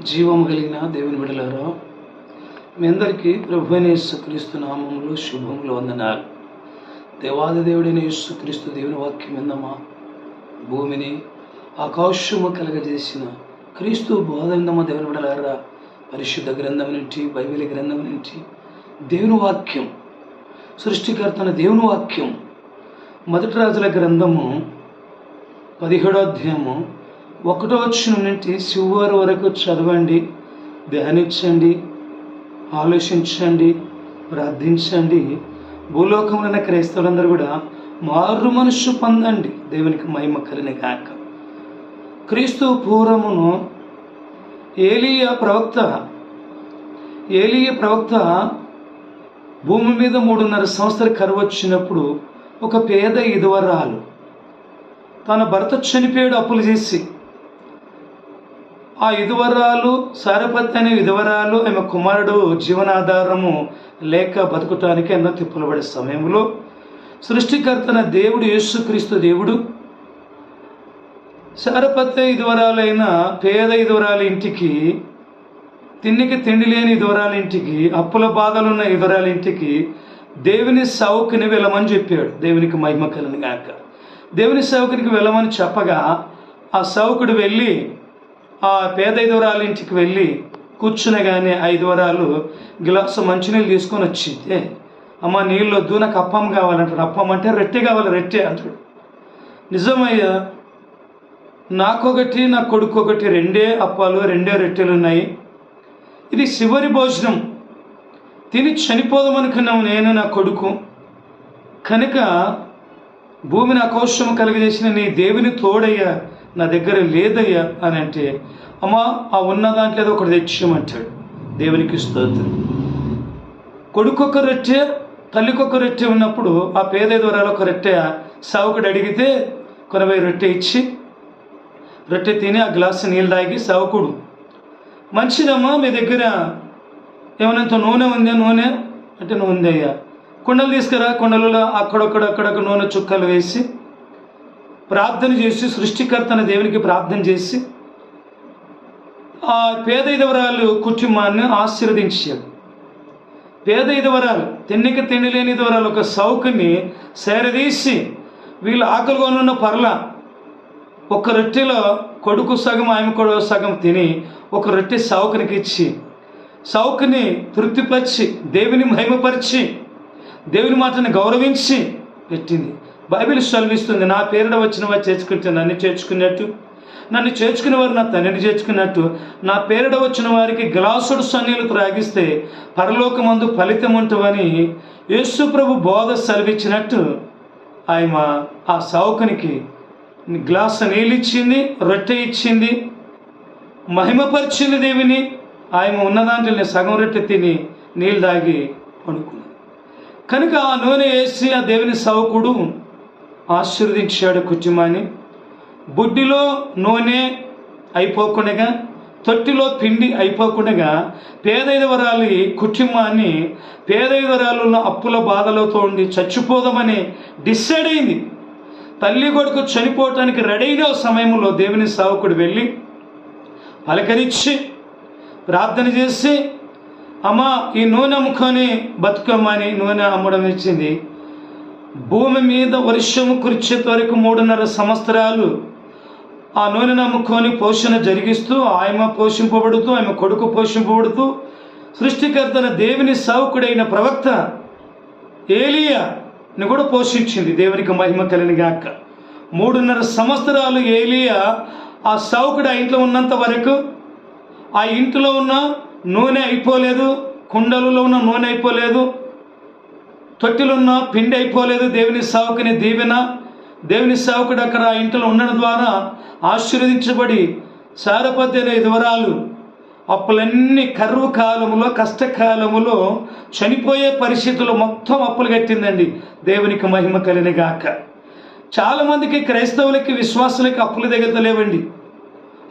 జీవము కలిగిన దేవుని బిడలారా మీ అందరికీ ప్రభు అయిన యేసుక్రీస్తు నామంలో శుభములు వందనాలు. దేవాది దేవుడైన యేసుక్రీస్తు దేవుని వాక్యం విందమా? భూమిని ఆకాశము కలగజేసిన క్రీస్తు బోధందమ్మ దేవుని బిడలారా పరిశుద్ధ గ్రంథం నుండి బైబిల్ గ్రంథం నుండి దేవుని వాక్యం సృష్టికర్తన దేవుని వాక్యం మొదటి రాజుల గ్రంథము పదిహేడో అధ్యాయము ఒకటో వచ్చిన నుండి చివరి వరకు చదవండి ధ్యానించండి ఆలోచించండి ప్రార్థించండి. భూలోకంలో ఉన్న క్రైస్తవులందరూ కూడా మారు మనస్సు పొందండి. దేవునికి మహిమ కలిని కాక క్రీస్తు పూర్వమును ఏలియ ప్రవక్త ఏలియ ప్రవక్త భూమి మీద మూడున్నర సంవత్సర కరువు వచ్చినప్పుడు ఒక పేద ఇదివరాలు తన భర్త చనిపోయాడు అప్పులు చేసి. ఆ ఇదువరాలు సారపత్తి అనే విధవరాలు ఆమె కుమారుడు జీవనాధారము లేక బతుకుటానికి ఎన్నో తిప్పులు పడే సమయంలో సృష్టికర్తన దేవుడు యేసుక్రీస్తు దేవుడు. సారపత్య ఇదివరాలైన పేద ఇదివరాల ఇంటికి తిండికి తిండి లేని ఇదివరాల ఇంటికి అప్పుల బాధలున్న ఇదివరాల ఇంటికి దేవుని సౌకుని వెళ్ళమని చెప్పాడు. దేవునికి మహిమ కలిని గాక. దేవుని సౌకునికి వెళ్ళమని చెప్పగా ఆ సౌకుడు వెళ్ళి ఆ పేద ఐదువరాల ఇంటికి వెళ్ళి కూర్చునగానే ఐదు వరాలు గ్లాసు మంచినీళ్ళు తీసుకొని వచ్చితే అమ్మ నీళ్ళు వద్దు నాకు అప్పం కావాలంటాడు. అప్పం అంటే రెట్టె కావాలి రెట్టె అంటాడు. నిజమయ్యా నాకొకటి నా కొడుకు ఒకటి రెండే అప్పాలు రెండే రొట్టెలు ఉన్నాయి. ఇది చివరి భోజనం. తిని చనిపోదామనుకున్నాం నేను నా కొడుకు. కనుక భూమిని ఆకోశం కలుగజేసిన నీ దేవుని తోడయ్యా. నా దగ్గర లేదయ్యా అని అంటే అమ్మా ఆ ఉన్న దాంట్లో ఏదో ఒకటి తెచ్చామంటాడు దేవునికి స్తోత్రం. కొడుకొక రొట్టె తల్లికొక రొట్టె ఉన్నప్పుడు ఆ పేద దూరాలు ఒక రొట్టె సావుకుడు అడిగితే కొనబై రొట్టె ఇచ్చి. రొట్టె తిని ఆ గ్లాసు నీళ్ళు తాగి సావుకుడు. మంచిదమ్మా మీ దగ్గర ఏమైనా నూనె ఉందా నూనె? అంటే నూనె అయ్యా కుండలు తీసుకురా కుండలలో అక్కడొక్కడ అక్కడొక్క నూనె చుక్కలు వేసి ప్రార్థన చేసి సృష్టికర్తన దేవునికి ప్రార్థన చేసి ఆ పేద ఇదవరాలు కుటుంబాన్ని ఆశీర్వదించాడు పేద ఇదవరాలు తిన్నిక తిండి లేని ఇదవరాలు ఒక సౌకుని సేరదీసి వీళ్ళు ఆకలిగా ఉన్న పర్ల ఒక రొట్టెలో కొడుకు సగం ఆమె కూడా సగం తిని ఒక రొట్టె సౌకునికి ఇచ్చి సౌకుని తృప్తిపరిచి దేవుని మహిమపరిచి దేవుని మాటను గౌరవించి పెట్టింది. బైబిల్ సెలవిస్తుంది నా పేరిట వచ్చిన వారు చేర్చుకుంటే నన్ను చేర్చుకున్నట్టు. నన్ను చేర్చుకునే వారు నా తండ్రిని చేర్చుకున్నట్టు. నా పేరుడ వచ్చిన వారికి గ్లాసుడు సన్నీలు త్రాగిస్తే పరలోకమందు ఫలితం ఉంటుందని యేసు ప్రభు బోధ సెలవిచ్చినట్టు ఆయన ఆ సావుకునికి గ్లాసు నీళ్ళు ఇచ్చింది రొట్టె ఇచ్చింది మహిమపరిచింది దేవిని. ఆయన ఉన్న దాంట్లో సగం రొట్టె తిని నీళ్ళు తాగి పడుకున్నాడు. కనుక ఆ నూనె వేసి ఆ దేవుని సౌకుడు ఆశీర్వదించాడు కుటుంబాన్ని. బుడ్డిలో నూనె అయిపోకుండగా తొట్టిలో పిండి అయిపోకుండగా పేదైదవరాలి కుటుంబాన్ని పేదైదవరాలు అప్పుల బాధలతో ఉండి చచ్చిపోదామని డిసైడ్ అయింది. తల్లి కొడుకు చనిపోవటానికి రెడీ అయిన సమయంలో దేవుని సావకుడు వెళ్ళి పలకరించి ప్రార్థన చేసి అమ్మ ఈ నూనె అమ్ముకొని బతుకమ్మని నూనె అమ్మడం ఇచ్చింది భూమి మీద వర్షము కురిచే వరకు మూడున్నర సంవత్సరాలు ఆ నూనె నమ్ముకొని పోషణ జరిగిస్తూ ఆయమ పోషింపబడుతూ ఆమె కొడుకు పోషింపబడుతూ సృష్టికర్తన దేవుని సావుకుడైన ప్రవక్త ఏలియాని కూడా పోషించింది దేవునికి మహిమ కలిని మూడున్నర సంవత్సరాలు ఏలియా ఆ సావుకుడు ఆ ఇంట్లో ఉన్నంత వరకు ఆ ఇంటిలో ఉన్న నూనె అయిపోలేదు కుండలలో ఉన్న నూనె అయిపోలేదు తొట్టిలున్న పిండి అయిపోలేదు దేవుని సావుకుని దీవెన. దేవుని సేవకుడు అక్కడ ఆ ఇంట్లో ఉండడం ద్వారా ఆశీర్వదించబడి సారపతి అనే అప్పులన్నీ కరువు కాలములో కష్టకాలములో చనిపోయే పరిస్థితుల్లో మొత్తం అప్పులు కట్టిందండి. దేవునికి మహిమ కలినగాక చాలామందికి క్రైస్తవులకి విశ్వాసులకి అప్పులు దిగతలేవండి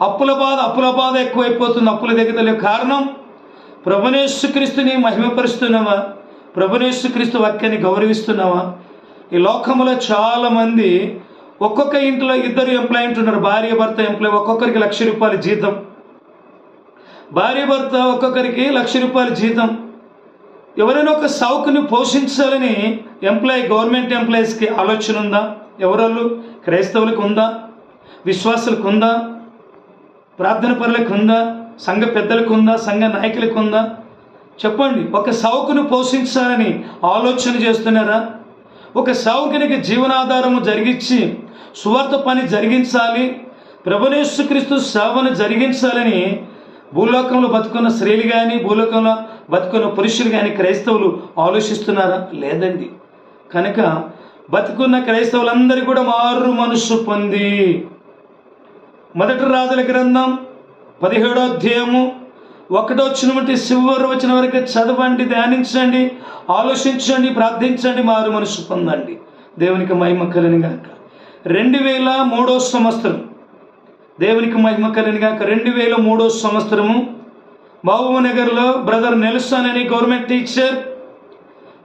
అప్పుల బాధ అప్పుల బాధ ఎక్కువైపోతుంది. అప్పులు దిగతలేవు కారణం ప్రభునేశ్వక్రీస్తుని మహిమపరుస్తున్నావా ప్రభునేశ్వక్రీస్తు వాక్యాన్ని గౌరవిస్తున్నావా? ఈ లోకంలో చాలామంది ఒక్కొక్క ఇంట్లో ఇద్దరు ఎంప్లాయింట్ ఉంటున్నారు. భార్య భర్త ఎంప్లాయ్ ఒక్కొక్కరికి లక్ష రూపాయల జీతం. భార్య భర్త ఒక్కొక్కరికి లక్ష రూపాయల జీతం. ఎవరైనా ఒక సౌకుని పోషించాలని ఎంప్లాయ్ గవర్నమెంట్ ఎంప్లాయీస్కి ఆలోచన ఉందా? ఎవరోళ్ళు? క్రైస్తవులకు ఉందా? విశ్వాసులకు ఉందా? ప్రార్థన పరులకు ఉందా? సంఘ పెద్దలకు ఉందా? సంఘ నాయకులకు ఉందా? చెప్పండి ఒక సౌకును పోషించాలని ఆలోచన చేస్తున్నారా? ఒక సౌకునికి జీవనాధారము జరిగించి సువార్త పని జరిగించాలి ప్రభునేశ్వక్రీస్తు సేవను జరిగించాలని భూలోకంలో బతుకున్న స్త్రీలు కానీ భూలోకంలో బతుకున్న పురుషులు కానీ క్రైస్తవులు ఆలోచిస్తున్నారా? లేదండి. కనుక బతుకున్న క్రైస్తవులందరూ కూడా మారు మనస్సు పొంది. మొదటి రాజుల గ్రంథం పదిహేడో అధ్యాయము ఒకటో వచ్చిన బట్టి శివరు వచ్చిన వరకు చదవండి ధ్యానించండి ఆలోచించండి ప్రార్థించండి మారు మనసు పొందండి. దేవునికి మహిమ కలిని గాక. రెండు వేల మూడో సంవత్సరం. దేవునికి మహిమ కలిని గాక. రెండు వేల మూడో సంవత్సరము. మహబూబ్నగర్లో బ్రదర్ నెల్సన్ అనే గవర్నమెంట్ టీచర్.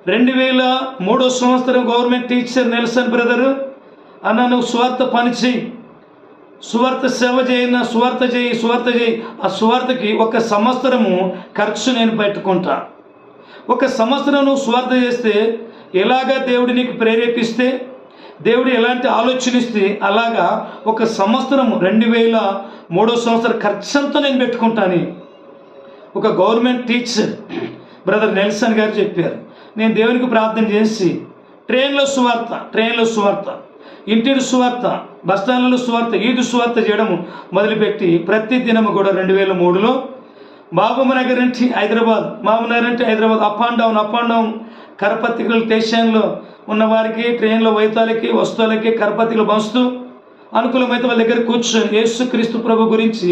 రెండు వేల మూడో సంవత్సరం గవర్నమెంట్ టీచర్ నెల్సన్ బ్రదరు. అన్న నువ్వు స్వార్థ పనిచేయి సువార్త సేవ చేయన సువార్త చేయి సువార్త చేయి. ఆ సువార్తకి ఒక సంవత్సరము ఖర్చు నేను పెట్టుకుంటా. ఒక సంవత్సరం నువ్వు సువార్త చేస్తే ఎలాగా దేవుడు నీకు ప్రేరేపిస్తే దేవుడు ఎలాంటి ఆలోచన ఇస్తే అలాగా ఒక సంవత్సరం రెండు వేల మూడో సంవత్సరం ఖర్చంతా నేను పెట్టుకుంటాను. ఒక గవర్నమెంట్ టీచర్ బ్రదర్ నెల్సన్ గారు చెప్పారు. నేను దేవునికి ప్రార్థన చేసి ట్రైన్లో సువార్త ట్రైన్లో సువార్త. ఇంటిని సువార్త బస్టాండ్లలో సువార్త ఈదు సువార్త చేయడం మొదలుపెట్టి ప్రతి దినము కూడా రెండు వేల మూడులో బాబమ్మ నగర్ నుంచి హైదరాబాద్ మామనగర్ నుంచి Hyderabad up and down up and down కరపత్రికలు స్టేషన్లో ఉన్న వారికి ట్రైన్లో వైతాలకి వస్తువులకి కరపత్రికలు పంచుతూ అనుకూలమైతే వాళ్ళ దగ్గర కూర్చొని యేసు క్రీస్తు ప్రభు గురించి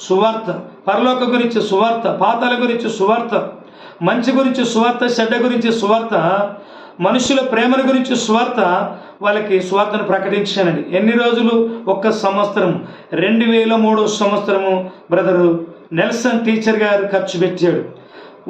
సువార్త పరలోక గురించి సువార్త పాతాల గురించి సువార్త మంచి గురించి సువార్త చెడ్డ గురించి సువార్త మనుషుల ప్రేమను గురించి సువార్త వాళ్ళకి స్వార్థను ప్రకటించానండి. ఎన్ని రోజులు? ఒక్క సంవత్సరం రెండు వేల మూడో సంవత్సరము బ్రదరు నెల్సన్ టీచర్ గారు ఖర్చు పెట్టాడు.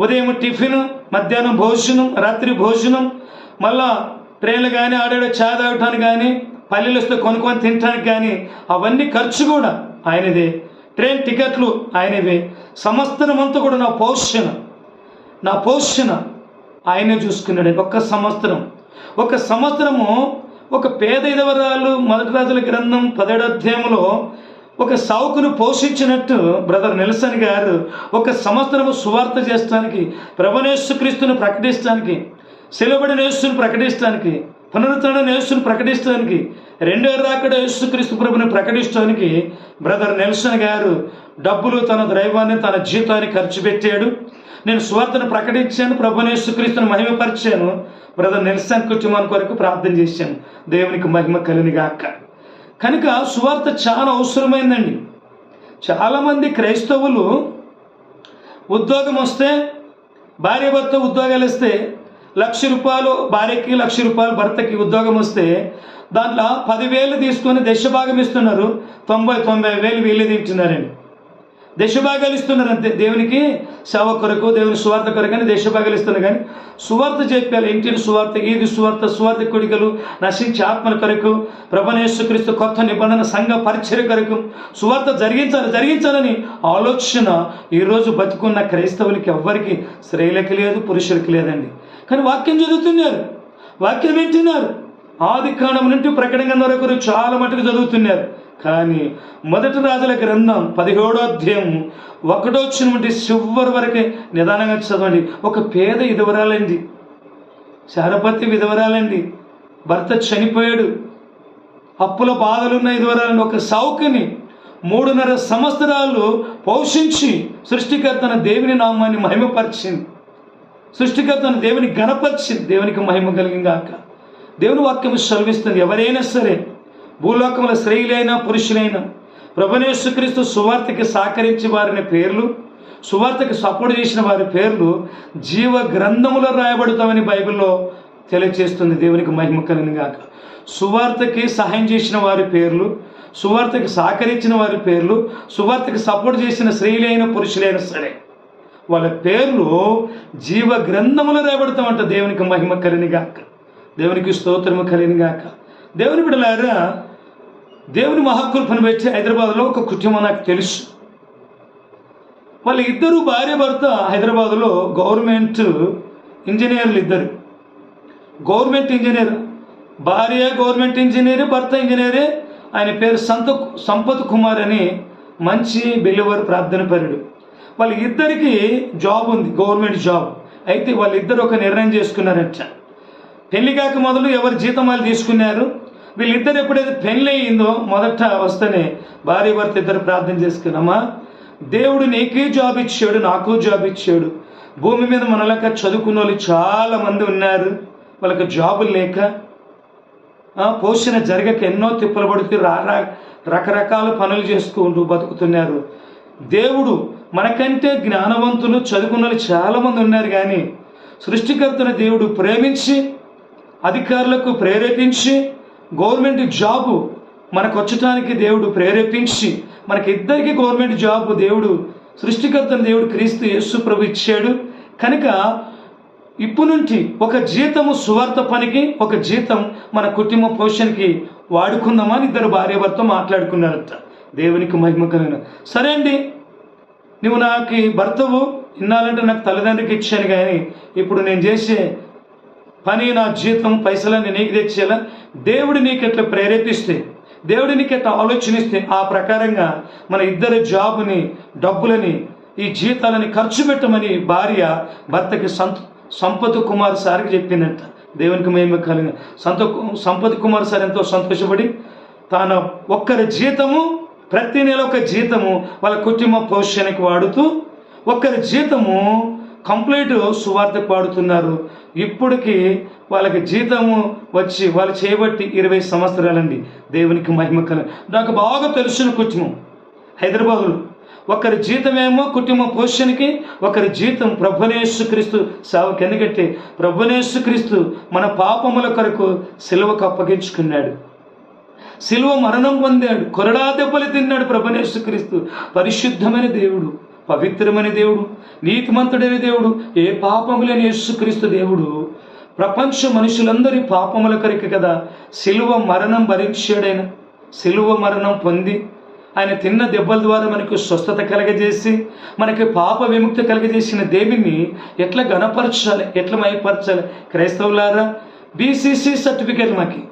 ఉదయం టిఫిన్ మధ్యాహ్నం భోజనం రాత్రి భోజనం మళ్ళా ట్రైన్లు కానీ ఆడాడు చా తాగటానికి కానీ పల్లెలు వస్తే కొనుక్కొని తినడానికి కానీ అవన్నీ ఖర్చు కూడా ఆయనదే. ట్రైన్ టికెట్లు ఆయనవే. సంవత్సరం అంతా కూడా నా పోషణ. నా పోషణ. ఆయనే చూసుకున్నాడు. ఒక్క సంవత్సరం. ఒక సంవత్సరము ఒక పేద ఇదవరాలు మొదటి రాజుల గ్రంథం పదిహేడు అధ్యాయంలో ఒక సౌకును పోషించినట్టు బ్రదర్ నెల్సన్ గారు ఒక సంవత్సరము సువార్త చేస్తానికి ప్రభనేశ్వక్రీస్తుని ప్రకటించడానికి సెలబడిన యేసుని ప్రకటించడానికి పునరుద్ధరణ యేసుని ప్రకటించడానికి రెండో రాకడ యేసుక్రీస్తు ప్రభుని ప్రకటించడానికి బ్రదర్ నెల్సన్ గారు డబ్బులు తన దైవాన్ని తన జీతాన్ని ఖర్చు పెట్టాడు. నేను సువార్తను ప్రకటించాను ప్రభునేశ్వక్రీస్తుని మహిమపరిచాను. బ్రదర్ నెల్సన్ కుటుంబాన్ని కొరకు ప్రార్థన చేశాను. దేవునికి మహిమ కలినిగాక కనుక సువార్త చాలా అవసరమైందండి. చాలామంది క్రైస్తవులు ఉద్యోగం వస్తే భార్య భర్త ఉద్యోగాలు ఇస్తే లక్ష రూపాయలు భార్యకి లక్ష రూపాయలు భర్తకి ఉద్యోగం వస్తే దాంట్లో పదివేలు తీసుకొని దశభాగం ఇస్తున్నారు. తొంభై తొంభై వేలు వీళ్ళు తింటున్నారండి. దేశభాగాలు ఇస్తున్నారు అంతే. దేవునికి సేవ కొరకు దేవుని సువార్త కొరకు అని దశభాగాలు ఇస్తున్నారు కానీ సువార్త చెప్పాలి. ఇంటిని సువార్త ఈది సువార్త? సువార్త కొడుకలు నశించే ఆత్మల కొరకు ప్రభనేశ్వక్రీస్తు కొత్త నిబంధన సంఘ పరిచయ కొరకు సువార్త జరిగించాలి జరిగించాలని ఆలోచన ఈరోజు బతుకున్న క్రైస్తవులకి ఎవ్వరికి స్త్రీలకి లేదు పురుషులకి లేదండి. కానీ వాక్యం చదువుతున్నారు. వాక్యం వింటున్నారు. ఆది కాండం నుండి ప్రకటన వరకు చాలా మటుకు చదువుతున్నారు. కానీ మొదటి రాజుల గ్రంథం పదిహేడో అధ్యాయం ఒకటో వచ్చినటువంటి చివరి వరకే నిదానంగా చదవండి. ఒక పేద విధవరాలండి. శారపతి విధవరాలండి. భర్త చనిపోయాడు. అప్పుల బాధలున్న విధవరాలండి ఒక సౌకిని మూడున్నర సంవత్సరాలు పోషించి సృష్టికర్తన దేవుని నామాన్ని మహిమపరిచింది. సృష్టికర్తను దేవుని గణపరిచింది దేవునికి మహిమ కలిగిందాక దేవుని వాక్యం సెలవిస్తుంది. ఎవరైనా సరే భూలోకముల స్త్రీలైనా పురుషులైనా ప్రభునేశ్వక్రీస్తు సువార్తకి సహకరించి వారిని పేర్లు సువార్తకి సపోర్ట్ చేసిన వారి పేర్లు జీవ గ్రంథములో రాయబడతామని బైబిల్లో తెలియజేస్తుంది దేవునికి మహిమ కలిగినగాక సువార్తకి సహాయం చేసిన వారి పేర్లు సువార్తకి సహకరించిన వారి పేర్లు సువార్తకి సపోర్ట్ చేసిన స్త్రీలైన పురుషులైనా సరే వాళ్ళ పేర్లు జీవ గ్రంథములు రాయబడతామంట. దేవునికి మహిమ కలిని గాక. దేవునికి స్తోత్రము కలిని దేవుని బిడలారా దేవుని మహాకృపను పెట్టి హైదరాబాద్లో ఒక కుటుంబం నాకు తెలుసు. వాళ్ళ ఇద్దరు భార్య భర్త హైదరాబాద్లో గవర్నమెంట్ ఇంజనీర్లు ఇద్దరు. గవర్నమెంట్ ఇంజనీర్ భార్య గవర్నమెంట్ ఇంజనీరే భర్త ఇంజనీరే ఆయన పేరు సంత సంపత్ కుమార్ అని మంచి బిలివర్ ప్రార్థన పరుడు. వాళ్ళ ఇద్దరికి జాబ్ ఉంది గవర్నమెంట్ జాబ్. అయితే వాళ్ళిద్దరు ఒక నిర్ణయం చేసుకున్నారంట. పెళ్ళి కాక మొదలు ఎవరి జీతం వాళ్ళు తీసుకున్నారు? వీళ్ళిద్దరు ఎప్పుడైతే పెళ్ళి అయిందో మొదట వస్తేనే భార్య భర్త ఇద్దరు ప్రార్థన చేసుకున్నామా దేవుడు నీకే జాబ్ ఇచ్చాడు నాకు జాబ్ ఇచ్చాడు. భూమి మీద మనలాగా చదువుకున్న వాళ్ళు చాలా మంది ఉన్నారు. వాళ్ళకి జాబులు లేక పోషణ జరగక ఎన్నో తిప్పలు పడుతూ రా రా- రకరకాల పనులు చేసుకుంటూ బతుకుతున్నారు. దేవుడు మనకంటే జ్ఞానవంతులు చదువుకున్న వాళ్ళు చాలామంది ఉన్నారు కానీ సృష్టికర్తన దేవుడు ప్రేమించి అధికారులకు ప్రేరేపించి గవర్నమెంట్ జాబు మనకు వచ్చటానికి దేవుడు ప్రేరేపించి మనకి ఇద్దరికి గవర్నమెంట్ జాబ్ దేవుడు సృష్టికర్తన దేవుడు క్రీస్తు యేసు ప్రభు ఇచ్చాడు. కనుక ఇప్పుడు నుంచి ఒక జీతము సువార్త పనికి ఒక జీతం మన కుటుంబ పోషణకి వాడుకుందామని ఇద్దరు భార్యాభర్త మాట్లాడుకున్నారట. దేవునికి మహిమ సరే అండి నువ్వు నాకు భర్తవు ఇన్నాళ్ళంటే నాకు తల్లిదండ్రికి ఇచ్చాను కానీ ఇప్పుడు నేను చేసే పని నా జీతం పైసలని నీకు తెచ్చేలా దేవుడు నీకు ఎట్లా ప్రేరేపిస్తే దేవుడు నీకు ఎట్లా ఆలోచనిస్తే ఆ ప్రకారంగా మన ఇద్దరి జాబుని డబ్బులని ఈ జీతాలని ఖర్చు పెట్టమని భార్య భర్తకి సంత సంపత్ కుమార్ సార్కి చెప్పిందంట. దేవునికి మేము కలిగిన సంత సంపత్ కుమార్ సార్ ఎంతో సంతోషపడి తాను ఒక్కరి జీతము ప్రతి నెల ఒక జీతము వాళ్ళ కుటుంబ పోషణకి వాడుతూ ఒక్కరి జీతము కంప్లీట్ సువార్తకు పాడుతున్నారు. ఇప్పటికి వాళ్ళకి జీతము వచ్చి వాళ్ళు చేయబట్టి ఇరవై సంవత్సరాలండి. దేవునికి మహిమ కల నాకు బాగా తెలిసిన కుటుంబం. హైదరాబాదులో. ఒకరి జీతమేమో కుటుంబ పోషణకి ఒకరి జీతం ప్రభునేశ్వక్రీస్తు సేవకి. ఎందుకంటే ప్రభునేశ్వక్రీస్తు మన పాపముల కొరకు సిలువకు అప్పగించుకున్నాడు. సిలువ మరణం పొందాడు. కొరడా దెబ్బలు తిన్నాడు ప్రభునేశ్వక్రీస్తు పరిశుద్ధమైన దేవుడు. పవిత్రమైన దేవుడు నీతిమంతుడైన దేవుడు ఏ పాపము లేని యేసుక్రీస్తు దేవుడు. ప్రపంచ మనుషులందరి పాపముల కొరకు కదా సిలువ మరణం భరించాడైన సిలువ మరణం పొంది ఆయన తిన్న దెబ్బల ద్వారా మనకు స్వస్థత కలగజేసి మనకి పాప విముక్తి కలగజేసిన దేవుని ఎట్లా గణపరచాలి ఎట్లా మైపరచాలి క్రైస్తవులారా బీసీసీ సర్టిఫికేట్ మాకి.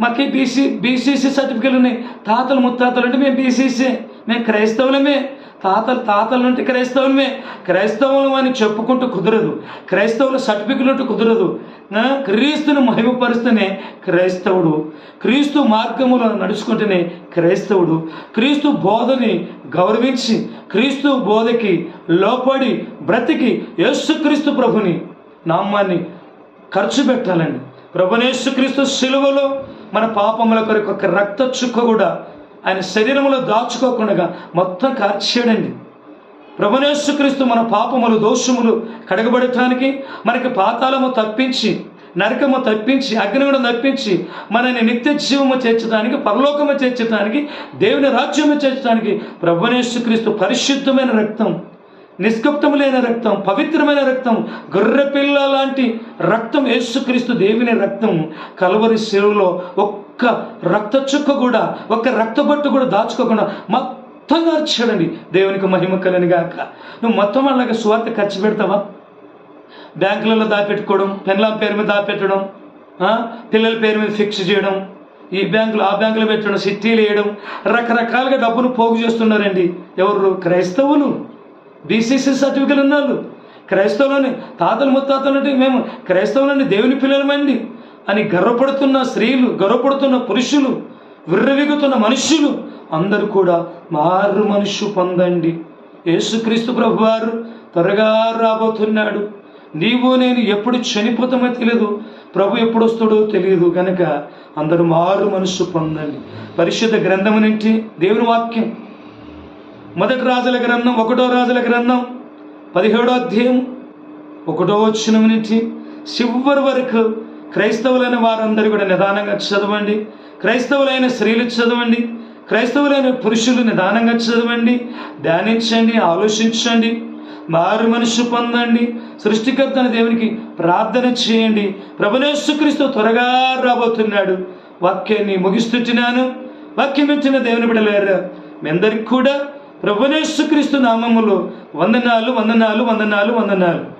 మాకి బీసీ బీసీసీ సర్టిఫికేట్ ఉన్నాయి. తాతలు ముత్తాతలు అంటే మేము బీసీసీ మేము క్రైస్తవులమే. తాతలు తాతలు అంటే క్రైస్తవులమే. క్రైస్తవులు అని చెప్పుకుంటూ కుదరదు. క్రైస్తవుల సర్టిఫికెట్ కుదరదు. క్రీస్తును మహిమపరుస్తూనే క్రైస్తవుడు. క్రీస్తు మార్గములో నడుచుకుంటేనే క్రైస్తవుడు. క్రీస్తు బోధని గౌరవించి క్రీస్తు బోధకి లోపడి బ్రతికి యేసుక్రీస్తు ప్రభుని నామాన్ని ఖర్చు పెట్టాలండి. ప్రభునేసుక్రీస్తు శిలువలో మన పాపముల కొరకు ఒక రక్త చుక్క కూడా ఆయన శరీరములో దాచుకోకుండా మొత్తం కార్చేయడండి ప్రభునేశ్వక్రీస్తు మన పాపములు దోషములు కడగబడటానికి మనకి పాతాళము తప్పించి నరకము తప్పించి అగ్నిగుణం తప్పించి మనని నిత్య జీవము చేర్చడానికి పరలోకము చేర్చడానికి దేవుని రాజ్యము చేర్చడానికి ప్రభునేశ్వక్రీస్తు పరిశుద్ధమైన రక్తం నిష్కప్తములైన రక్తం పవిత్రమైన రక్తం గొర్రెపిల్ల లాంటి రక్తం యేసుక్రీస్తు దేవుని రక్తం కలవరి శిరువులో ఒక్క రక్త చుక్క కూడా ఒక్క రక్తబట్టు కూడా దాచుకోకుండా మొత్తం ఖర్చాడండి దేవునికి మహిమ కలని గాక. నువ్వు మొత్తం అలాగే స్వార్థ ఖర్చు పెడతావా? బ్యాంకులలో దాపెట్టుకోవడం పెన్లాం పేరు మీద దాపెట్టడం పిల్లల పేరు మీద ఫిక్స్ చేయడం ఈ బ్యాంకులు ఆ బ్యాంకులో పెట్టడం సిట్టీలు వేయడం రకరకాలుగా డబ్బును పోగు చేస్తున్నారండి. ఎవరు? క్రైస్తవులు. బీసీసీ సర్టిఫికెట్ ఉన్నారు క్రైస్తవులని తాతలు ముత్తాతలు అంటే మేము క్రైస్తవులని దేవుని పిల్లలమండి. అని గర్వపడుతున్న స్త్రీలు గర్వపడుతున్న పురుషులు విర్రవిగుతున్న మనుష్యులు అందరూ కూడా మారు మనుషు పొందండి. యేసుక్రీస్తు ప్రభువారు త్వరగా రాబోతున్నాడు. నీవు నేను ఎప్పుడు చనిపోతామో తెలియదు ప్రభు ఎప్పుడు వస్తాడో తెలియదు కనుక అందరూ మారు మనసు పొందండి. పరిశుద్ధ గ్రంథం నుంచి దేవుని వాక్యం. మొదటి రాజుల గ్రంథం ఒకటో రాజుల గ్రంథం పదిహేడో అధ్యాయం ఒకటో వచ్చిన నుంచి చివరి వరకు క్రైస్తవులైన వారందరూ కూడా నిదానంగా చదవండి. క్రైస్తవులైన స్త్రీలు చదవండి. క్రైస్తవులైన పురుషులు నిదానంగా చదవండి. ధ్యానించండి ఆలోచించండి. మారు మనసు పొందండి. సృష్టికర్తన దేవునికి ప్రార్థన చేయండి. ప్రభునేశ్వక్రీస్తు త్వరగా రాబోతున్నాడు. వాక్యాన్ని ముగిస్తున్నాను వాక్యం ఇచ్చిన దేవుని బిడలేరు మీ అందరికి కూడా ప్రభునేశ్వక్రీస్తు నామములో వందనాలు వందనాలు వందనాలు వందనాలు.